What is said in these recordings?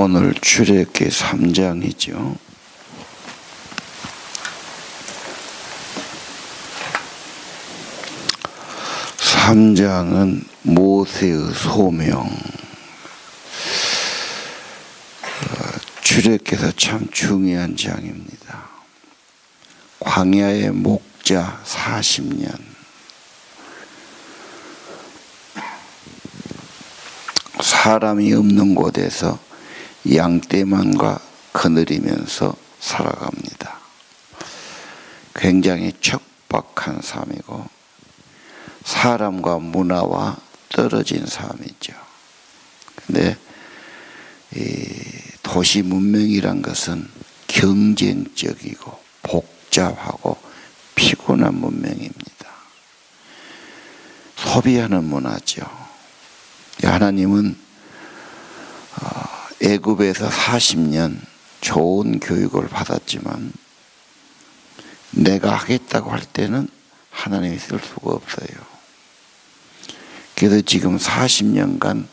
오늘 출애굽기 3장이죠. 3장은 모세의 소명. 어, 출애굽기에서 참 중요한 장입니다. 광야의 목자 40년. 사람이 없는 곳에서 양떼만과 거느리면서 살아갑니다. 굉장히 척박한 삶이고 사람과 문화와 떨어진 삶이죠. 근데 도시 문명이란 것은 경쟁적이고 복잡하고 피곤한 문명입니다. 소비하는 문화죠. 하나님은 어, 애굽에서 40년 좋은 교육을 받았지만 내가 하겠다고 할 때는 하나님이 쓸 수가 없어요. 그래서 지금 40년간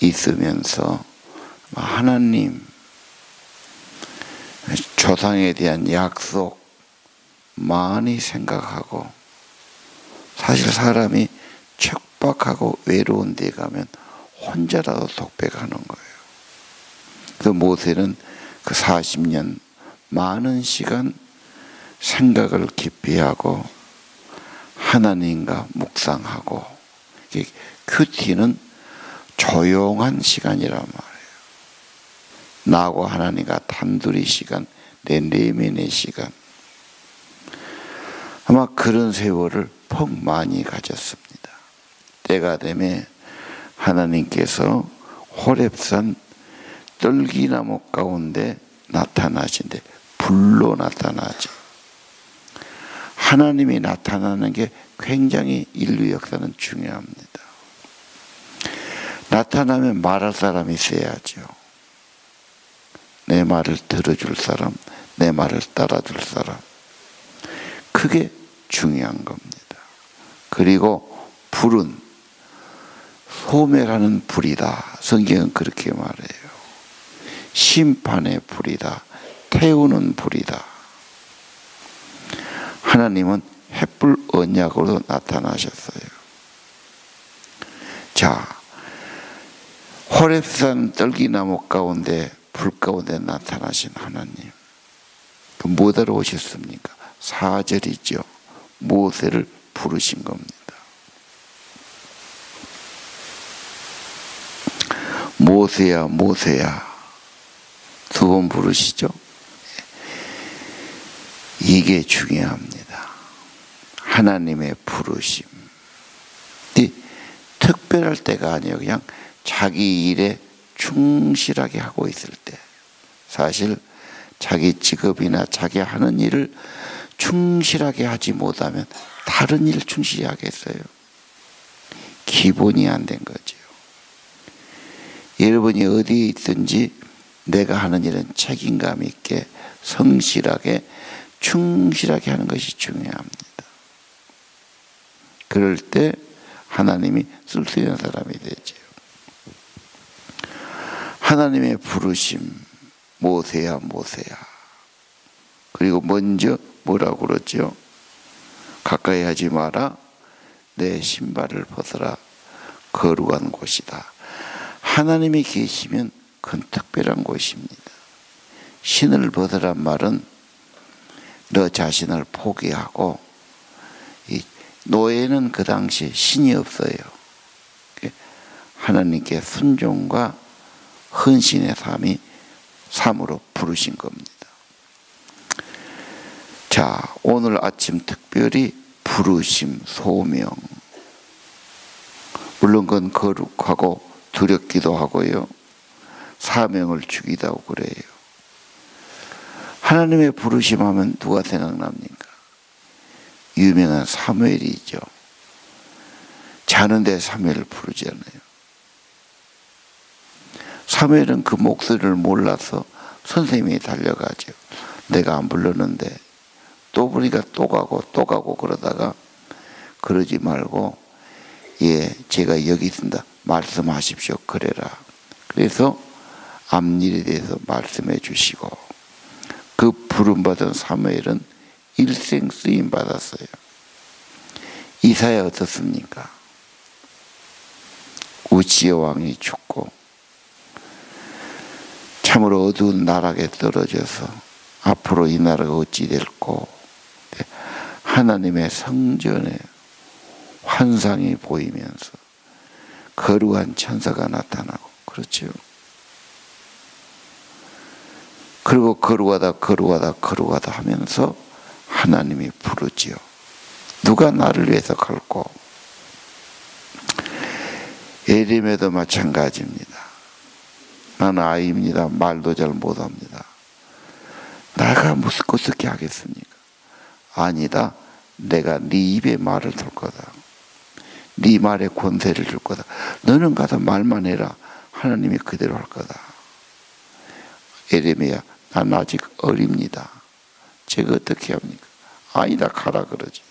있으면서 하나님 조상에 대한 약속 많이 생각하고 사실 사람이 척박하고 외로운 데 가면 혼자라도 독백하는 거예요. 그 모세는 그 40년 많은 시간 생각을 깊이 하고 하나님과 묵상하고 큐티는 조용한 시간이란 말이에요. 나하고 하나님과 단둘이 시간, 내 내면의 시간. 아마 그런 세월을 퍽 많이 가졌습니다. 때가 되면 하나님께서 호랩산 떨기나무 가운데 나타나신데 불로 나타나죠. 하나님이 나타나는 게 굉장히 인류 역사는 중요합니다. 나타나면 말할 사람이 있어야죠. 내 말을 들어줄 사람, 내 말을 따라줄 사람. 그게 중요한 겁니다. 그리고 불은 소멸하는 불이다. 성경은 그렇게 말해요. 심판의 불이다. 태우는 불이다. 하나님은 햇불 언약으로 나타나셨어요. 자, 호랩산 떨기나무 가운데 불 가운데 나타나신 하나님. 그 뭐하러 오셨습니까? 사절이죠. 모세를 부르신 겁니다. 모세야 모세야 두 번 부르시죠. 이게 중요합니다. 하나님의 부르심. 특별할 때가 아니에요. 그냥 자기 일에 충실하게 하고 있을 때. 사실 자기 직업이나 자기 하는 일을 충실하게 하지 못하면 다른 일 충실히 하겠어요. 기본이 안 된 거죠. 여러분이 어디에 있든지 내가 하는 일은 책임감 있게 성실하게 충실하게 하는 것이 중요합니다. 그럴 때 하나님이 쓸 수 있는 사람이 되죠. 하나님의 부르심, 모세야, 모세야. 그리고 먼저 뭐라고 그러죠? 가까이 하지 마라. 내 신발을 벗어라. 거룩한 곳이다. 하나님이 계시면 그건 특별한 곳입니다. 신을 벗으란 말은 너 자신을 포기하고 노예는 그 당시 신이 없어요. 하나님께 순종과 헌신의 삶이 삶으로 부르신 겁니다. 자, 오늘 아침 특별히 부르심, 소명. 물론 그건 거룩하고 두렵기도 하고요. 사명을 하고 그래요. 하나님의 부르심 하면 누가 생각납니까? 유명한 사무엘이죠. 자는데 사무엘을 부르잖아요. 사무엘은 그 목소리를 몰라서 선생님이 달려가죠. 내가 안 불렀는데 또 보니까 또 가고 또 가고 그러다가 그러지 말고 예 제가 여기 있습니다. 말씀하십시오. 그래라. 그래서 앞일에 대해서 말씀해 주시고 그 부름받은 사무엘은 일생 쓰임 받았어요. 이사야 어떻습니까? 우치의 왕이 죽고 참으로 어두운 나락에 떨어져서 앞으로 이 나라가 어찌 될고 하나님의 성전에 환상이 보이면서 거룩한 천사가 나타나고 그렇죠. 그리고 거룩하다 거룩하다 거룩하다 하면서 하나님이 부르지요. 누가 나를 위해서 갈고 에림에도 마찬가지입니다. 나는 아이입니다. 말도 잘 못합니다. 내가 무슨 어떻게 하겠습니까? 아니다. 내가 네 입에 말을 둘 거다. 네 말에 권세를 줄 거다. 너는 가서 말만 해라. 하나님이 그대로 할 거다. 에레미야, 난 아직 어립니다. 제가 어떻게 합니까? 아니다, 가라 그러지.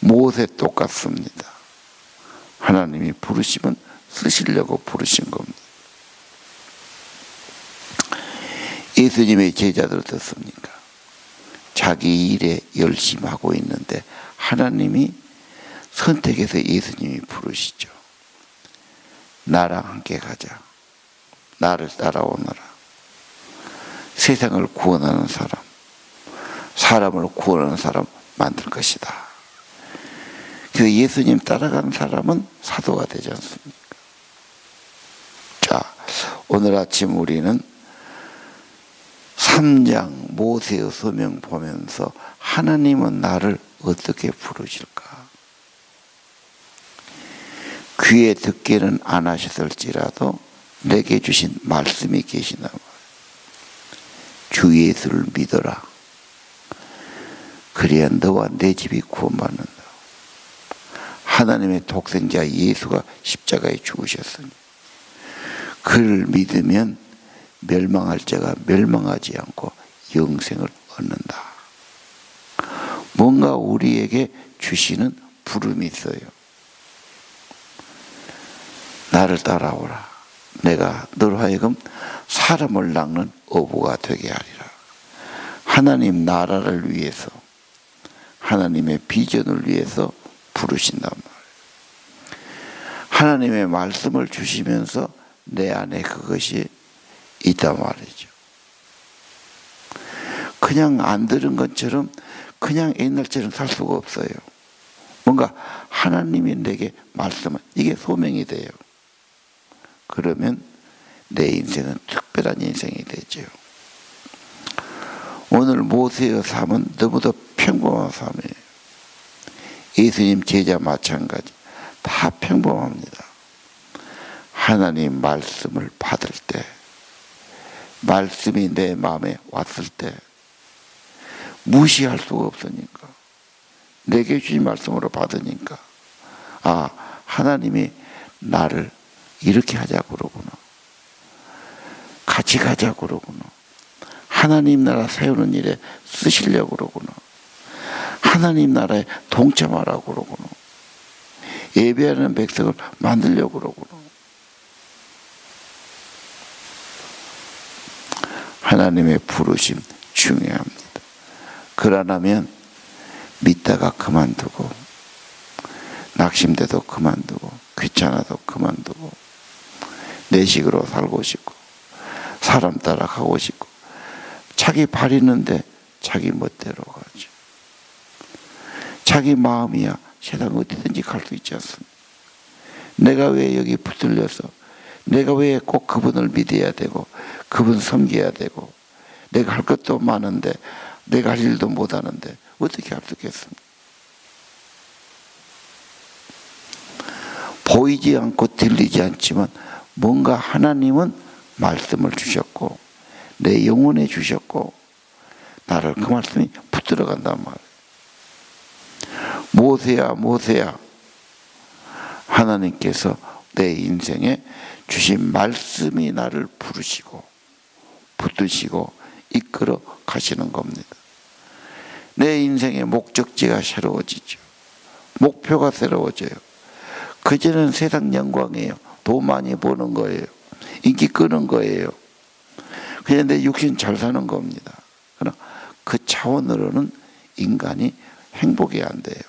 모세 똑같습니다. 하나님이 부르시면 쓰시려고 부르신 겁니다. 예수님의 제자들 어떻습니까? 자기 일에 열심히 하고 있는데 하나님이 선택해서 예수님이 부르시죠. 나랑 함께 가자. 나를 따라오너라. 세상을 구원하는 사람, 사람을 구원하는 사람 만들 것이다. 그 예수님 따라가는 사람은 사도가 되지 않습니까? 자, 오늘 아침 우리는 3장 모세의 소명 보면서 하나님은 나를 어떻게 부르실까? 귀에 듣기는 안 하셨을지라도 내게 주신 말씀이 계시나 주 예수를 믿어라. 그래야 너와 내 집이 구원받는다. 하나님의 독생자 예수가 십자가에 죽으셨으니 그를 믿으면 멸망할 자가 멸망하지 않고 영생을 얻는다. 뭔가 우리에게 주시는 부름이 있어요. 나를 따라오라. 내가 너로 하여금 사람을 낚는 어부가 되게 하리라. 하나님 나라를 위해서 하나님의 비전을 위해서 부르신단 말이에요. 하나님의 말씀을 주시면서 내 안에 그것이 있단 말이죠. 그냥 안 들은 것처럼 그냥 옛날처럼 살 수가 없어요. 뭔가 하나님이 내게 말씀을 이게 소명이 돼요. 그러면 내 인생은 특별한 인생이 되죠. 오늘 모세의 삶은 너무도 평범한 삶이에요. 예수님 제자 마찬가지 다 평범합니다. 하나님 말씀을 받을 때 말씀이 내 마음에 왔을 때 무시할 수가 없으니까 내게 주신 말씀으로 받으니까 아 하나님이 나를 이렇게 하자고 그러구나 같이 가자고 그러구나 하나님 나라 세우는 일에 쓰시려고 그러구나 하나님 나라에 동참하라고 그러구나 예배하는 백성을 만들려고 그러구나 하나님의 부르심 중요합니다. 그러나면 믿다가 그만두고 낙심돼도 그만두고 귀찮아도 그만두고 내 식으로 살고 싶고 사람 따라 가고 싶고 자기 발 있는데 자기 멋대로 가죠. 자기 마음이야 세상 어디든지 갈 수 있지 않습니까? 내가 왜 여기 붙들려서 내가 왜 꼭 그분을 믿어야 되고 그분 섬겨야 되고 내가 할 것도 많은데 내가 할 일도 못하는데 어떻게 할 수 있겠습니까? 보이지 않고 들리지 않지만 뭔가 하나님은 말씀을 주셨고 내 영혼에 주셨고 나를 그 말씀이 붙들어 간단 말이에요. 모세야 모세야 하나님께서 내 인생에 주신 말씀이 나를 부르시고 붙드시고 이끌어 가시는 겁니다. 내 인생의 목적지가 새로워지죠. 목표가 새로워져요. 그전은 세상 영광이에요. 돈 많이 버는 거예요. 인기 끄는 거예요. 그냥 내 육신 잘 사는 겁니다. 그러나 그 차원으로는 인간이 행복이 안 돼요.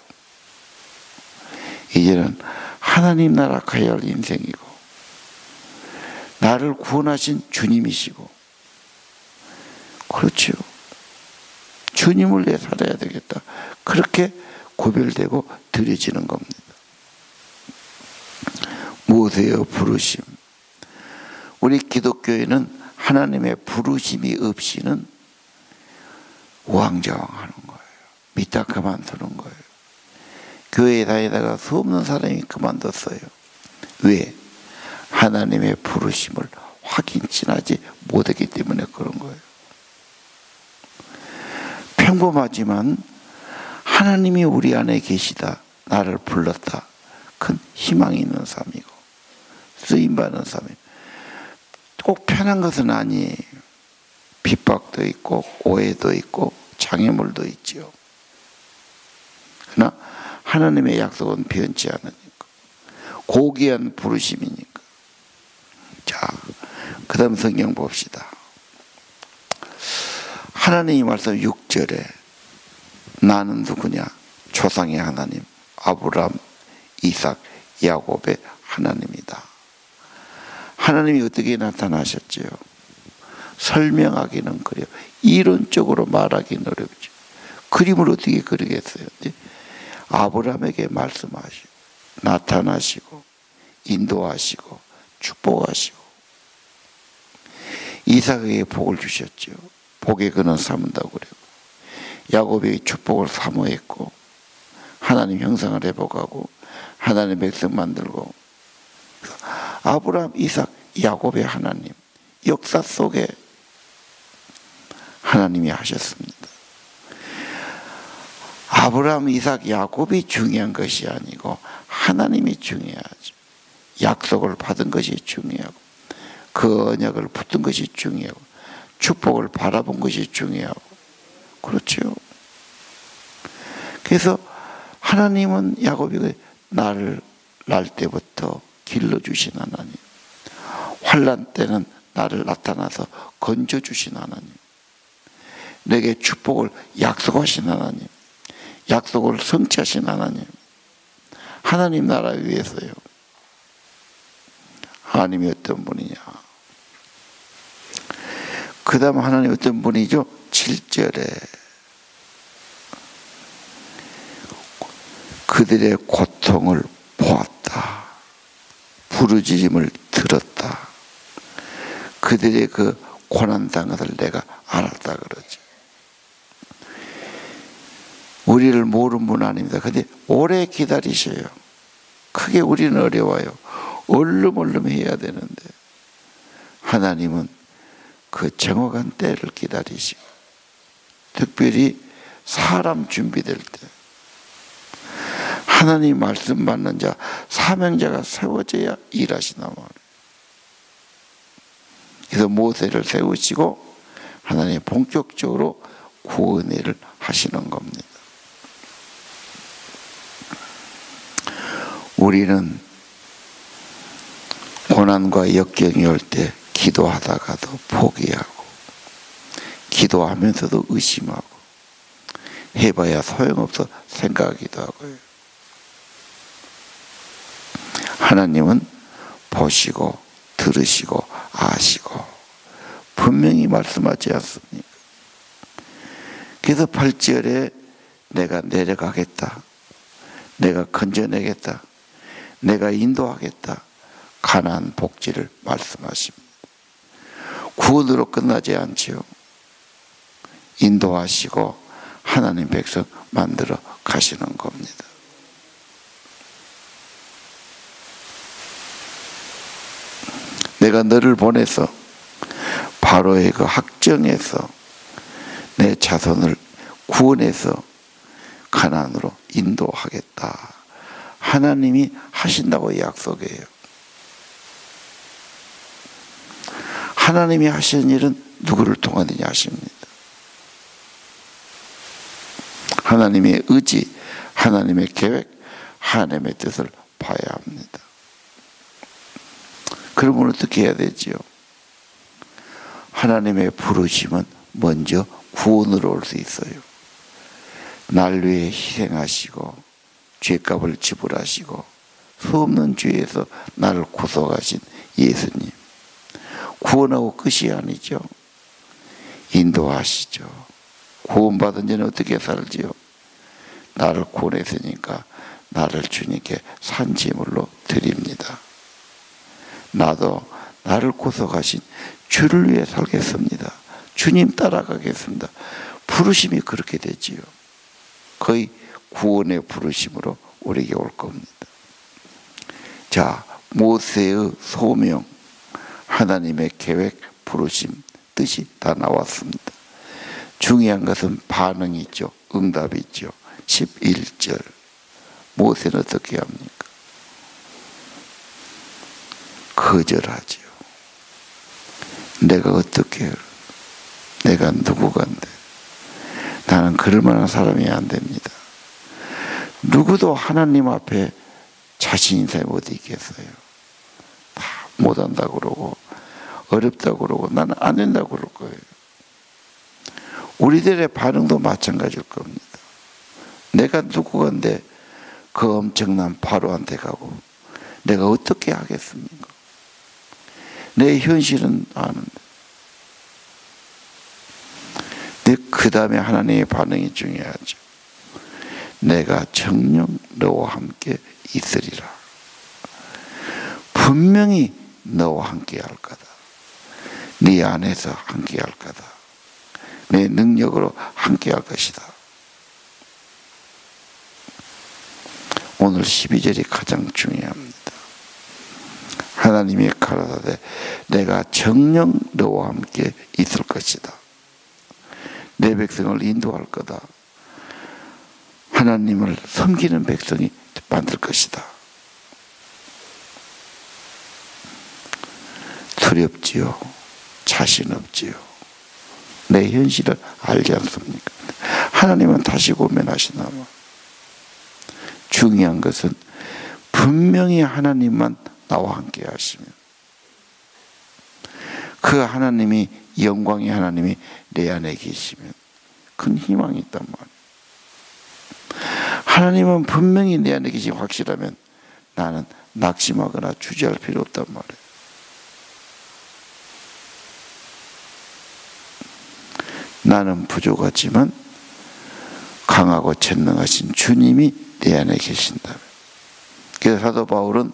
이제는 하나님 나라 가야 할 인생이고 나를 구원하신 주님이시고 그렇죠. 주님을 내 살아야 되겠다. 그렇게 구별되고 드려지는 겁니다. 무엇이에요? 부르심. 우리 기독교에는 하나님의 부르심이 없이는 우왕좌왕 하는 거예요. 믿다 그만두는 거예요. 교회에 다니다가 수없는 사람이 그만뒀어요. 왜? 하나님의 부르심을 확인치하지 못했기 때문에 그런 거예요. 평범하지만 하나님이 우리 안에 계시다. 나를 불렀다. 큰 희망이 있는 삶이고 쓰임받는 삶이고 꼭 편한 것은 아니에요. 핍박도 있고 오해도 있고 장애물도 있지요. 그러나 하나님의 약속은 변치 않으니까 고귀한 부르심이니까 자, 그 다음 성경 봅시다. 하나님이 말씀 6절에 나는 누구냐? 조상의 하나님, 아브람, 이삭, 야곱의 하나님이다. 하나님이 어떻게 나타나셨지요? 설명하기는 그래요. 이론적으로 말하기는 어렵죠. 그림을 어떻게 그리겠어요? 아브라함에게 말씀하시고, 나타나시고, 인도하시고, 축복하시고, 이삭에게 복을 주셨죠. 복의 그는 삼은다고 그래고, 야곱이 축복을 사모했고, 하나님 형상을 회복하고, 하나님 백성 만들고, 아브라함, 이삭, 야곱의 하나님 역사 속에 하나님이 하셨습니다. 아브라함, 이삭, 야곱이 중요한 것이 아니고 하나님이 중요하죠. 약속을 받은 것이 중요하고 그 언약을 붙은 것이 중요하고 축복을 바라본 것이 중요하고 그렇죠. 그래서 하나님은 야곱이 나를 날 때부터 길러주신 하나님. 환란 때는 나를 나타나서 건져주신 하나님. 내게 축복을 약속하신 하나님. 약속을 성취하신 하나님. 하나님 나라 위해서요. 하나님이 어떤 분이냐. 그 다음 하나님 어떤 분이죠? 7절에 그들의 고통을 보았다. 부르짖음을 들었다. 그들의 그 고난당한 것을 내가 알았다 그러지. 우리를 모르는 분 아닙니다. 근데 오래 기다리셔요. 크게 우리는 어려워요. 얼른 해야 되는데 하나님은 그 정확한 때를 기다리시고 특별히 사람 준비될 때 하나님 말씀 받는 자, 사명자가 세워져야 일하시나 말이에요. 그래서 모세를 세우시고 하나님 본격적으로 구원을 하시는 겁니다. 우리는 고난과 역경이 올 때 기도하다가도 포기하고 기도하면서도 의심하고 해봐야 소용없어 생각하기도 하고요. 하나님은 보시고 들으시고 아시고 분명히 말씀하지 않습니까? 그래서 8절에 내가 내려가겠다. 내가 건져내겠다. 내가 인도하겠다. 가난 복지를 말씀하십니다. 구원으로 끝나지 않지요. 인도하시고 하나님 백성 만들어 가시는 겁니다. 내가 너를 보내서 바로의 그 학정에서 내 자손을 구원해서 가난으로 인도하겠다. 하나님이 하신다고 약속해요. 하나님이 하시는 일은 누구를 통하느냐 하십니다. 하나님의 의지, 하나님의 계획, 하나님의 뜻을 봐야 합니다. 그러면 어떻게 해야 되지요? 하나님의 부르심은 먼저 구원으로 올 수 있어요. 날 위해 희생하시고 죄값을 지불하시고 수없는 죄에서 나를 구속하신 예수님 구원하고 끝이 아니죠. 인도하시죠. 구원받은 자는 어떻게 살지요? 나를 구원했으니까 나를 주님께 산지물로 드립니다. 나도 나를 구속하신 주를 위해 살겠습니다. 주님 따라가겠습니다. 부르심이 그렇게 되지요. 거의 구원의 부르심으로 우리에게 올 겁니다. 자, 모세의 소명, 하나님의 계획, 부르심, 뜻이 다 나왔습니다. 중요한 것은 반응이 있죠. 응답이 있죠. 11절. 모세는 어떻게 합니까? 거절하지요. 내가 어떻게 내가 누구간데 나는 그럴 만한 사람이 안 됩니다. 누구도 하나님 앞에 자신 있어요 어디 있겠어요. 다 못한다 그러고 어렵다 그러고 나는 안 된다 그럴 거예요. 우리들의 반응도 마찬가지일 겁니다. 내가 누구건데 그 엄청난 바로한테 가고 내가 어떻게 하겠습니까? 내 현실은 아는데. 그 다음에 하나님의 반응이 중요하죠. 내가 정령 너와 함께 있으리라. 분명히 너와 함께 할 거다. 네 안에서 함께 할 거다. 내 능력으로 함께 할 것이다. 오늘 12절이 가장 중요합니다. 하나님이 가라사대 내가 정령 너와 함께 있을 것이다. 내 백성을 인도할 거다. 하나님을 섬기는 백성이 만들 것이다. 두렵지요. 자신 없지요. 내 현실을 알지 않습니까? 하나님은 다시 고민하시나마. 중요한 것은 분명히 하나님만 나와 함께 하시면 그 하나님이 영광의 하나님이 내 안에 계시면 큰 희망이 있단 말이에요. 하나님은 분명히 내 안에 계시 확실하면 나는 낙심하거나 주저할 필요 없단 말이에요. 나는 부족하지만 강하고 전능하신 주님이 내 안에 계신다. 그래서 사도 바울은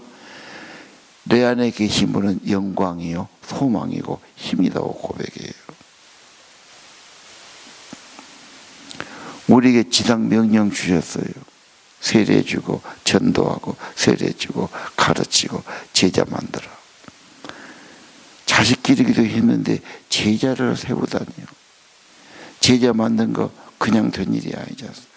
내 안에 계신 분은 영광이요, 소망이고 힘이다고 고백해요. 우리에게 지상 명령 주셨어요. 세례 주고 전도하고 세례 주고 가르치고 제자 만들어. 자식 기르기도 했는데 제자를 세우다니요. 제자 만든 거 그냥 된 일이 아니지 않습니까?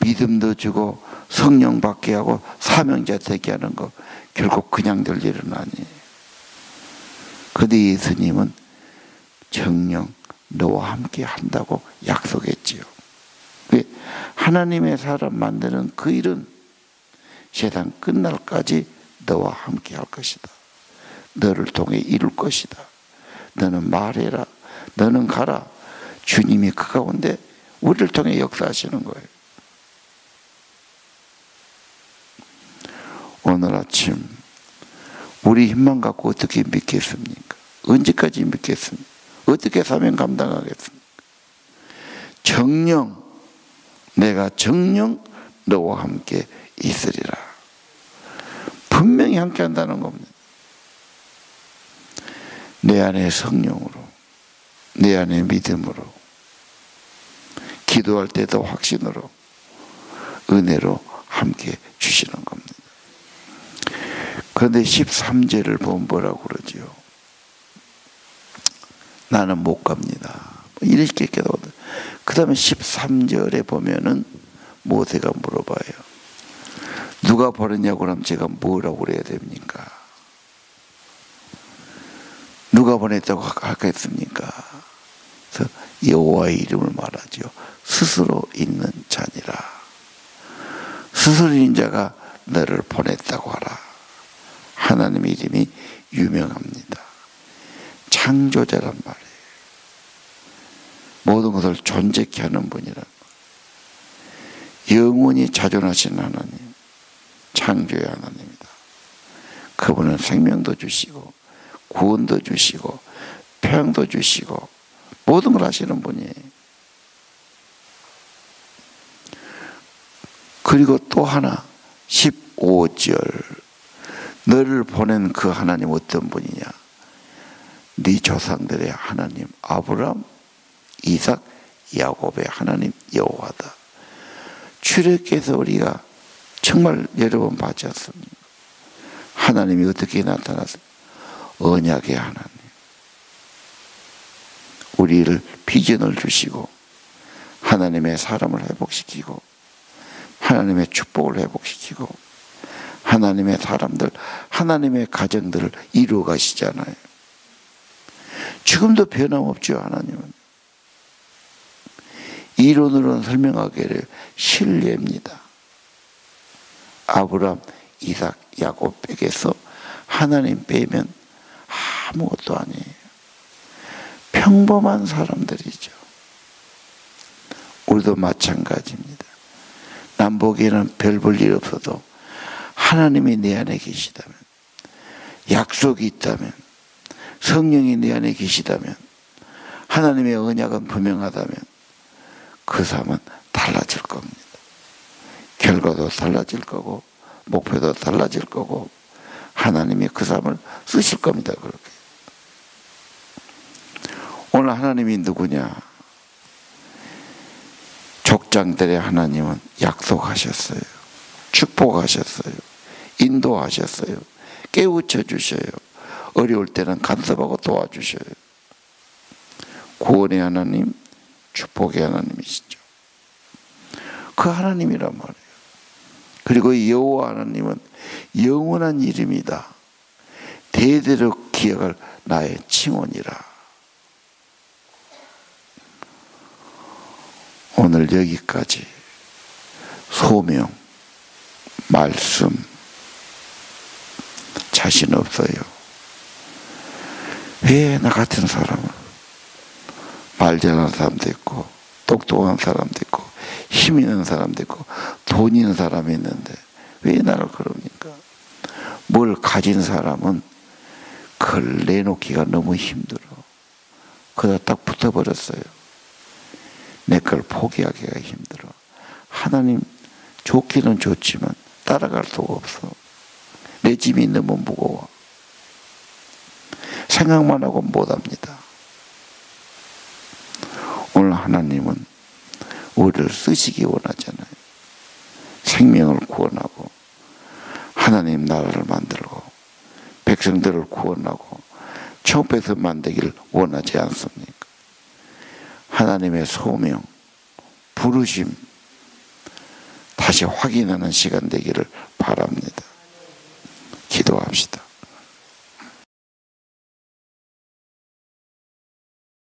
믿음도 주고 성령 받게 하고 사명자 되게 하는 거 결국 그냥 될 일은 아니에요. 근데 예수님은 정령 너와 함께 한다고 약속했지요. 하나님의 사람 만드는 그 일은 세상 끝날까지 너와 함께 할 것이다. 너를 통해 이룰 것이다. 너는 말해라. 너는 가라. 주님이 그 가운데 우리를 통해 역사하시는 거예요. 오늘 아침 우리 힘만 갖고 어떻게 믿겠습니까? 언제까지 믿겠습니까? 어떻게 사명 감당하겠습니까? 정령 내가 정령 너와 함께 있으리라. 분명히 함께 한다는 겁니다. 내 안에 성령으로, 내 안에 믿음으로, 기도할 때도 확신으로, 은혜로 함께 주시는 겁니다. 그런데 13절을 보면 뭐라고 그러지요? 나는 못 갑니다. 이렇게 깨닫거든. 그 다음에 13절에 보면은 모세가 물어봐요. 누가 버렸냐고 그러면 제가 뭐라고 그래야 됩니까? 누가 보냈다고 하겠습니까? 그래서 여호와의 이름을 말하죠. 스스로 있는 자니라. 스스로 있는 자가 너를 보냈다고 하라. 하나님의 이름이 유명합니다. 창조자란 말이에요. 모든 것을 존재케 하는 분이란 영원히 자존하신 하나님, 창조의 하나님이다. 그분은 생명도 주시고, 구원도 주시고, 평도 주시고, 모든 걸 하시는 분이에요. 그리고 또 하나, 15절. 너를 보낸 그 하나님 어떤 분이냐? 네 조상들의 하나님 아브람, 이삭, 야곱의 하나님 여호와다. 출애께서 우리가 정말 여러 번 봤지 않습니까? 하나님이 어떻게 나타났어? 언약의 하나님. 우리를 비전을 주시고 하나님의 사람을 회복시키고 하나님의 축복을 회복시키고 하나님의 사람들, 하나님의 가정들을 이루어 가시잖아요. 지금도 변함없죠, 하나님은. 이론으로는 설명하기를 신뢰입니다. 아브람, 이삭, 야곱에게서 하나님 빼면 아무것도 아니에요. 평범한 사람들이죠. 우리도 마찬가지입니다. 남 보기에는 별 볼 일 없어도 하나님이 내 안에 계시다면, 약속이 있다면, 성령이 내 안에 계시다면, 하나님의 언약은 분명하다면, 그 삶은 달라질 겁니다. 결과도 달라질 거고, 목표도 달라질 거고, 하나님이 그 삶을 쓰실 겁니다. 그렇게. 오늘 하나님이 누구냐? 족장들의 하나님은 약속하셨어요. 축복하셨어요. 인도하셨어요. 깨우쳐 주셔요. 어려울 때는 간섭하고 도와주셔요. 구원의 하나님, 축복의 하나님이시죠. 그 하나님이란 말이에요. 그리고 여호와 하나님은 영원한 이름이다. 대대로 기억할 나의 칭원이라. 오늘 여기까지 소명, 말씀, 자신 없어요. 왜 나 같은 사람을 말 잘하는 사람도 있고 똑똑한 사람도 있고 힘 있는 사람도 있고 돈 있는 사람이 있는데 왜 나를 그럽니까? 뭘 가진 사람은 그걸 내놓기가 너무 힘들어. 그러다 딱 붙어버렸어요. 내 걸 포기하기가 힘들어. 하나님 좋기는 좋지만 따라갈 수가 없어. 내 짐이 너무 무거워. 생각만 하고 못합니다. 오늘 하나님은 우리를 쓰시기 원하잖아요. 생명을 구원하고 하나님 나라를 만들고 백성들을 구원하고 처음부터 만들기를 원하지 않습니까? 하나님의 소명, 부르심 다시 확인하는 시간 되기를 바랍니다. 기도합시다.